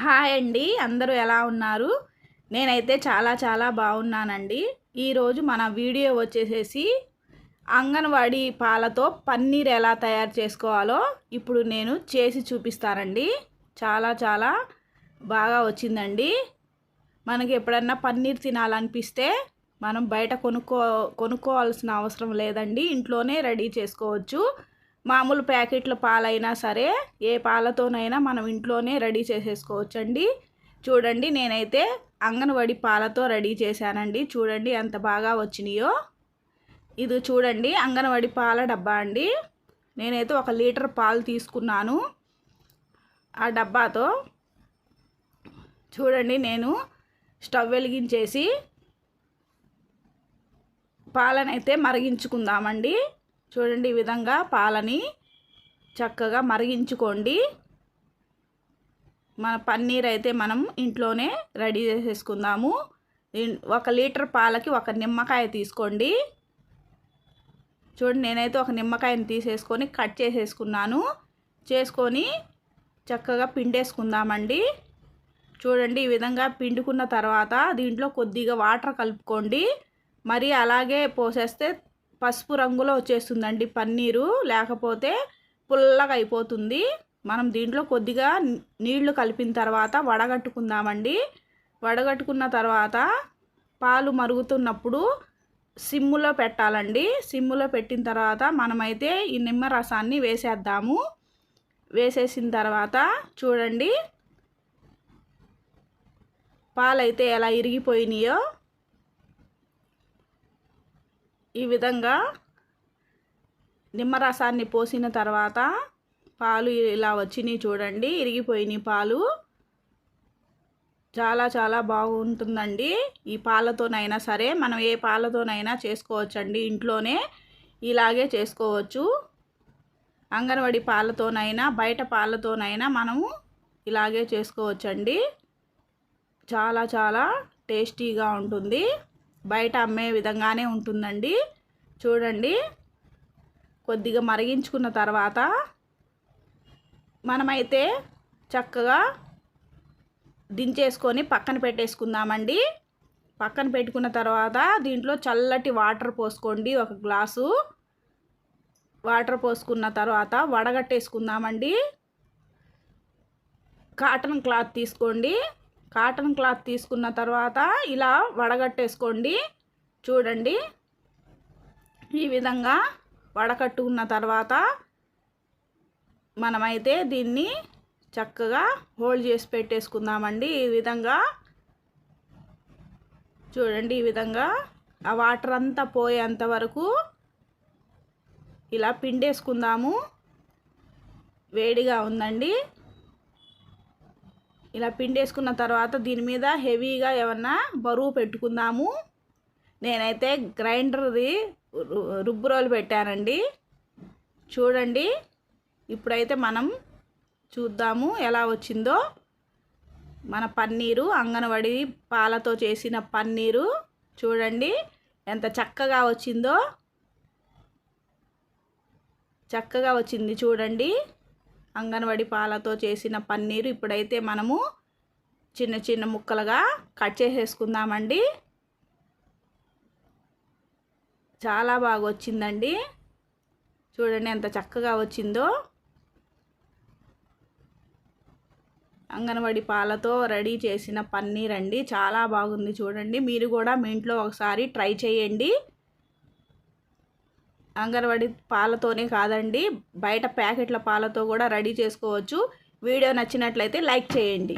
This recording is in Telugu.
హాయ్ అండి. అందరూ ఎలా ఉన్నారు? నేనైతే చాలా చాలా బాగున్నానండి. ఈరోజు మన వీడియో వచ్చేసేసి అంగన్వాడీ పాలతో పన్నీర్ ఎలా తయారు చేసుకోవాలో ఇప్పుడు నేను చేసి చూపిస్తానండి. చాలా చాలా బాగా వచ్చిందండి. మనకి ఎప్పుడన్నా పన్నీర్ తినాలనిపిస్తే మనం బయట కొనుక్కో కొనుక్కోవాల్సిన అవసరం లేదండి. ఇంట్లోనే రెడీ చేసుకోవచ్చు. మామూలు ప్యాకెట్ల పాలైనా సరే ఏ పాలతోనైనా మనం ఇంట్లోనే రెడీ చేసేసుకోవచ్చండి. చూడండి నేనైతే అంగన్వాడి పాలతో రెడీ చేశానండి. చూడండి ఎంత బాగా వచ్చినాయో. ఇది చూడండి అంగన్వాడి పాల డబ్బా అండి. నేనైతే ఒక లీటర్ పాలు తీసుకున్నాను ఆ డబ్బాతో. చూడండి నేను స్టవ్ వెలిగించేసి పాలనైతే మరిగించుకుందామండి. చూడండి ఈ విధంగా పాలని చక్కగా మరిగించుకోండి. మన పన్నీర్ అయితే మనం ఇంట్లోనే రెడీ చేసేసుకుందాము. ఒక లీటర్ పాలకి ఒక నిమ్మకాయ తీసుకోండి. చూడండి నేనైతే ఒక నిమ్మకాయని తీసేసుకొని కట్ చేసేసుకున్నాను. చేసుకొని చక్కగా పిండేసుకుందామండి. చూడండి ఈ విధంగా పిండుకున్న తర్వాత దీంట్లో కొద్దిగా వాటర్ కలుపుకోండి. మరి అలాగే పోసేస్తే పసుపు రంగులో వచ్చేస్తుందండి పన్నీరు. లేకపోతే పుల్లగా అయిపోతుంది. మనం దీంట్లో కొద్దిగా నీళ్ళు కలిపిన తర్వాత వడగట్టుకుందామండి. వడగట్టుకున్న తర్వాత పాలు మరుగుతున్నప్పుడు సిమ్ములో పెట్టాలండి. సిమ్ములో పెట్టిన తర్వాత మనమైతే ఈ నిమ్మ రసాన్ని వేసేద్దాము. వేసేసిన తర్వాత చూడండి. పాలైతే ఎలా ఇరిగిపోయినాయో ఈ విధంగా నిమ్మరసాన్ని పోసిన తర్వాత పాలు ఇలా వచ్చినాయి చూడండి ఇరిగిపోయినాయి పాలు. చాలా చాలా బాగుంటుందండి. ఈ పాలతోనైనా సరే మనం ఏ పాలతోనైనా చేసుకోవచ్చండి. ఇంట్లోనే ఇలాగే చేసుకోవచ్చు. అంగన్వాడి పాలతోనైనా బయట పాలతోనైనా మనము ఇలాగే చేసుకోవచ్చండి. చాలా చాలా టేస్టీగా ఉంటుంది. బయట అమ్మే విధంగానే ఉంటుందండి. చూడండి. కొద్దిగా మరిగించుకున్న తర్వాత మనమైతే చక్కగా దించేసుకొని పక్కన పెట్టేసుకుందామండి. పక్కన పెట్టుకున్న తర్వాత దీంట్లో చల్లటి వాటర్ పోసుకోండి. ఒక గ్లాసు వాటర్ పోసుకున్న తర్వాత వడగట్టేసుకుందామండి. కాటన్ క్లాత్ తీసుకోండి. కాటన్ క్లాత్ తీసుకున్న తర్వాత ఇలా వడగట్టేసుకోండి. చూడండి. ఈ విధంగా వడకట్టుకున్న తర్వాత మనమైతే దీన్ని చక్కగా హోల్డ్ చేసి పెట్టేసుకుందామండి. ఈ విధంగా చూడండి ఈ విధంగా ఆ వాటర్ అంతా పోయేంత వరకు ఇలా పిండేసుకుందాము. వేడిగా ఉందండి. ఇలా పిండేసుకున్న తర్వాత దీని మీద హెవీగా ఏమన్నా బరువు పెట్టుకుందాము. నేనైతే గ్రైండర్ది రుబ్బు రోలు పెట్టానండి. చూడండి ఇప్పుడైతే మనం చూద్దాము ఎలా వచ్చిందో. మన పన్నీరు అంగన్వాడి పాలతో చేసిన పన్నీరు చూడండి ఎంత చక్కగా వచ్చిందో. చక్కగా వచ్చింది చూడండి. అంగన్వాడి పాలతో చేసిన పన్నీరు ఇప్పుడైతే మనము చిన్న చిన్న ముక్కలుగా కట్ చేసేసుకుందామండి. చాలా బాగా వచ్చిందండి చూడండి ఎంత చక్కగా వచ్చిందో. అంగన్వాడి పాలతో రెడీ చేసిన పన్నీర్ అండి చాలా బాగుంది చూడండి. మీరు కూడా మీ ఇంట్లో ఒకసారి ట్రై చేయండి. అంగన్వాడి పాలతోనే కాదండి. బయట ప్యాకెట్ల పాలతో కూడా రెడీ చేసుకోవచ్చు. వీడియో నచ్చినట్లయితే లైక్ చేయండి.